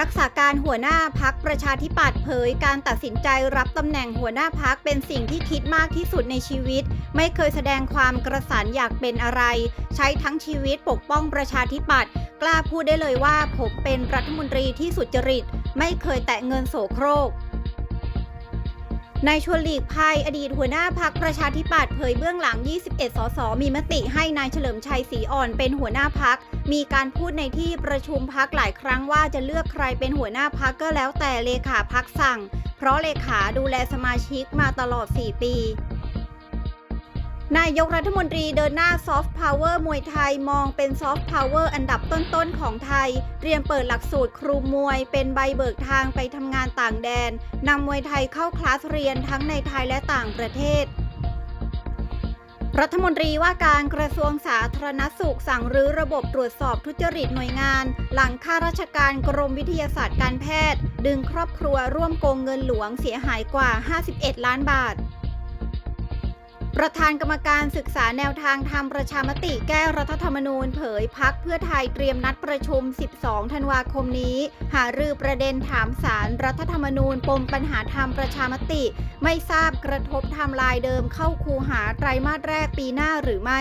รักษาการหัวหน้าพักประชาธิปัตย์เผย การตัดสินใจรับตำแหน่งหัวหน้าพักเป็นสิ่งที่คิดมากที่สุดในชีวิต ไม่เคยแสดงความกระสันอยากเป็นอะไร ใช้ทั้งชีวิตปกป้องประชาธิปัตย์กล้าพูดได้เลยว่าผมเป็นรัฐมนตรีที่สุจริต ไม่เคยแตะเงินโสโครก นายชวนหลีกภัยอดีตหัวหน้าพักประชาธิปัตย์เผยเบื้องหลัง 21 สส มีมติให้นายเฉลิมชัยศรีอ่อนเป็นหัวหน้าพัก มีการพูดในที่ประชุมพักหลายครั้งว่าจะเลือกใครเป็นหัวหน้าพักก็แล้วแต่เลขาพักสั่ง เพราะเลขาดูแลสมาชิกมาตลอด 4 ปี นายกรัฐมนตรีเดินหน้าซอฟต์พาวเวอร์มวยไทยมองเป็นซอฟต์พาวเวอร์อันดับต้นๆของไทยเตรียมเปิดหลักสูตรครูมวย เป็นใบเบิกทางไปทำงานต่างแดนนำมวยไทยเข้าคลาสเรียนทั้งในไทยและต่างประเทศ รัฐมนตรีว่าการกระทรวงสาธารณสุขสั่งรื้อระบบตรวจสอบทุจริตหน่วยงาน หลังข้าราชการกรมวิทยาศาสตร์การแพทย์ ดึงครอบครัวร่วมโกงเงินหลวงเสียหายกว่า 51 ล้านบาท ประธานกรรมการศึกษาแนวทางทำประชามติแก้รัฐธรรมนูญ เผยพักเพื่อไทยเตรียมนัดประชุม 12 ธันวาคมนี้ หารือประเด็นถามสารรัฐธรรมนูญปมปัญหาทำประชามติ ไม่ทราบกระทบทม์ไลายเดิมเข้าคูหาไตรมาสแรกปีหน้าหรือไม่